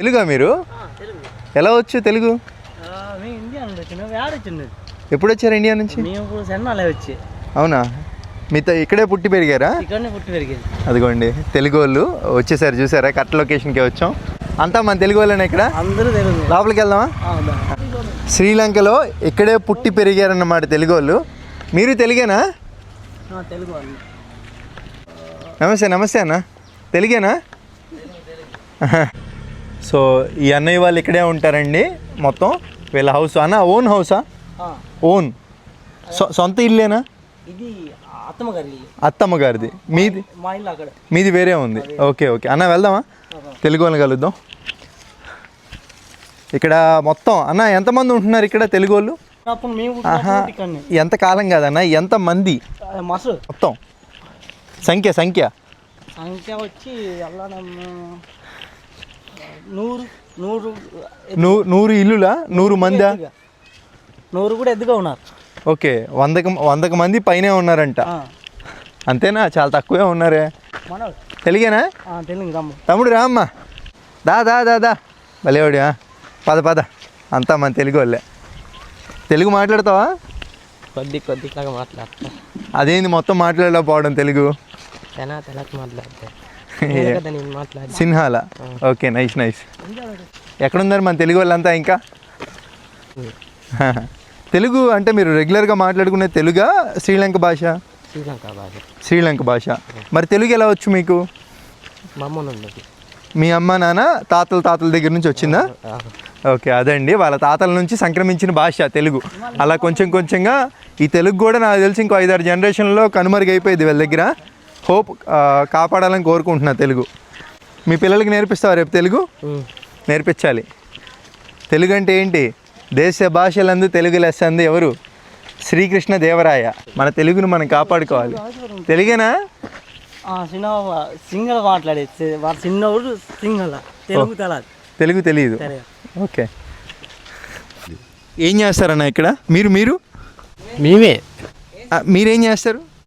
తెలుగా మీరు? ఎలా వచ్చు తెలుగు? ఎప్పుడు వచ్చారు ఇండియా నుంచి? వచ్చి. అవునా? మీతో ఇక్కడే పుట్టి పెరిగారా? పుట్టి పెరిగింది అదిగోండి తెలుగు వాళ్ళు వచ్చేసారు చూసారా? కరెక్ట్ లొకేషన్కి వచ్చాం. అంతా మన తెలుగు వాళ్ళేనా ఇక్కడ? అందరూ తెలుగు. లోపలికి వెళ్దామా. శ్రీలంకలో ఇక్కడే పుట్టి పెరిగారన్నమాట తెలుగు వాళ్ళు మీరు తెలుగేనా? తెలుగు నమస్తే నమస్తే అన్న. తెలుగేనా? సో ఈ అన్నయ్య వాళ్ళు ఇక్కడే ఉంటారండి మొత్తం. వీళ్ళ హౌస్ అన్న ఓన్ హౌసా ఓన్ సొంత ఇల్లేనా? ఇది అత్తమ్మ గారిది. మీది? మీది వేరే ఉంది. Okay okay. అన్న వెళ్దామా? తెలుగు వాళ్ళని కలుద్దాం. ఇక్కడ మొత్తం అన్న ఎంతమంది ఉంటున్నారు ఇక్కడ తెలుగు వాళ్ళు? ఎంత కాలం కాదన్న? ఎంత మంది? మొత్తం. సంఖ్య సంఖ్య. సంఖ్య వచ్చి నూరు నూరు నూ నూరు ఇల్లులా? నూరు మందా. నూరు కూడా ఎద్దుగా ఉన్నారు. ఓకే వందకు వందకు మంది పైనే ఉన్నారంట. అంతేనా? చాలా తక్కువే ఉన్నారే. తెలుగేనా? ఆ, తెలుగు రమ్ము. తమ్ముడు రా అమ్మా. దా దా దా దా. భలేవాడియా పద పద. అంతా మన తెలుగు వాళ్ళే. తెలుగు మాట్లాడతావా? కొద్ది కొద్ది మాట్లాడతా. అదేంది మొత్తం మాట్లాడలేకపోవడం తెలుగు? తెలకు మాట్లాడతా. సిన్హాల. Okay nice nice. ఎక్కడున్నారు మన తెలుగు వాళ్ళంతా ఇంకా? తెలుగు అంటే మీరు రెగ్యులర్గా మాట్లాడుకునే తెలుగా శ్రీలంక భాష? శ్రీలంక భాష. శ్రీలంక భాష. మరి తెలుగు ఎలా వచ్చు మీకు? మా అమ్మ ఉన్నది మీ అమ్మ నాన్న తాతల తాతల దగ్గర నుంచి వచ్చిందా? ఓకే అదండి. వాళ్ళ తాతల నుంచి సంక్రమించిన భాష తెలుగు. అలా కొంచెం కొంచెంగా ఈ తెలుగు కూడా నాకు తెలిసి ఇంకో ఐదారు జనరేషన్లో కనుమరుగైపోయింది వీళ్ళ దగ్గర. హోప్ కాపాడాలని కోరుకుంటున్నా తెలుగు. మీ పిల్లలకి నేర్పిస్తావా రేపు తెలుగు? నేర్పించాలి. తెలుగు అంటే ఏంటి? దేశ భాషలందు తెలుగు లెస్సంది ఎవరు? శ్రీకృష్ణ దేవరాయ. మన తెలుగును మనం కాపాడుకోవాలి. తెలుగేనా? సింగల్ మాట్లాడే వాడు చిన్నవాడు సింగల్. తెలుగు తెలాదు. తెలుగు తెలియదు. ఓకే. ఏం చేస్తారన్న ఇక్కడ? మీరు మీరు? మేమే. మీరేం చేస్తారు?